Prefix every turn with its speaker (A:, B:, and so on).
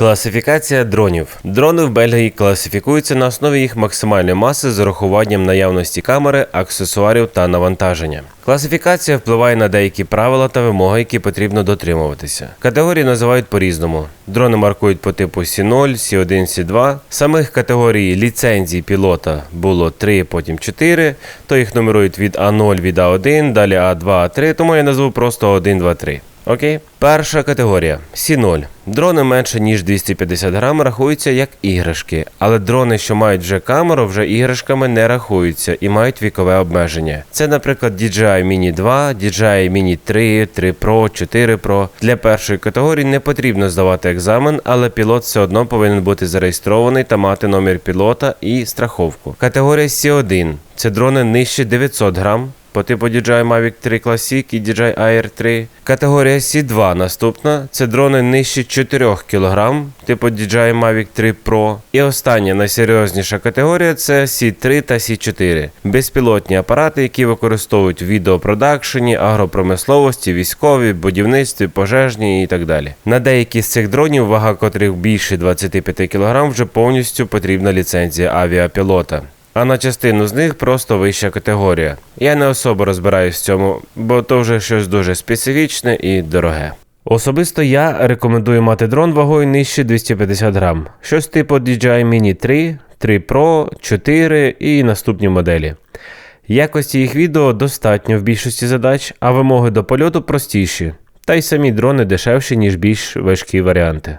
A: Класифікація дронів. Дрони в Бельгії класифікуються на основі їх максимальної маси з урахуванням наявності камери, аксесуарів та навантаження. Класифікація впливає на деякі правила та вимоги, які потрібно дотримуватися. Категорії називають по-різному. Дрони маркують по типу Сі0, Сі1, Сі2. Самих категорій ліцензій пілота було 3, потім 4, то їх нумерують від А0 від А1, далі А2, А3, тому я назву просто 1, 2, 3. Окей. Перша категорія Сі0. Дрони менше ніж 250 грам рахуються як іграшки, але дрони, що мають вже камеру, вже іграшками не рахуються і мають вікове обмеження. Це, наприклад, DJI Mini 2, DJI Mini 3, 3 Pro, 4 Pro. Для першої категорії не потрібно здавати екзамен, але пілот все одно повинен бути зареєстрований та мати номер пілота і страховку. Категорія Сі1 це дрони нижче 900 грам по типу DJI Mavic 3 Classic і DJI Air 3. Категорія C2 наступна це дрони нижче 4 кг, типу DJI Mavic 3 Pro. І остання найсерйозніша категорія це C3 та C4. Безпілотні апарати, які використовують в відеопродакшені, агропромисловості, військові, будівництві, пожежні і так далі. На деякі з цих дронів, вага котрих більше 25 кг, вже повністю потрібна ліцензія авіапілота. А на частину з них просто вища категорія. Я не особо розбираюсь в цьому, бо то вже щось дуже специфічне і дороге. Особисто я рекомендую мати дрон вагою нижче 250 грам, щось типу DJI Mini 3, 3 Pro, 4 і наступні моделі. Якості їх відео достатньо в більшості задач, а вимоги до польоту простіші, та й самі дрони дешевші, ніж більш важкі варіанти.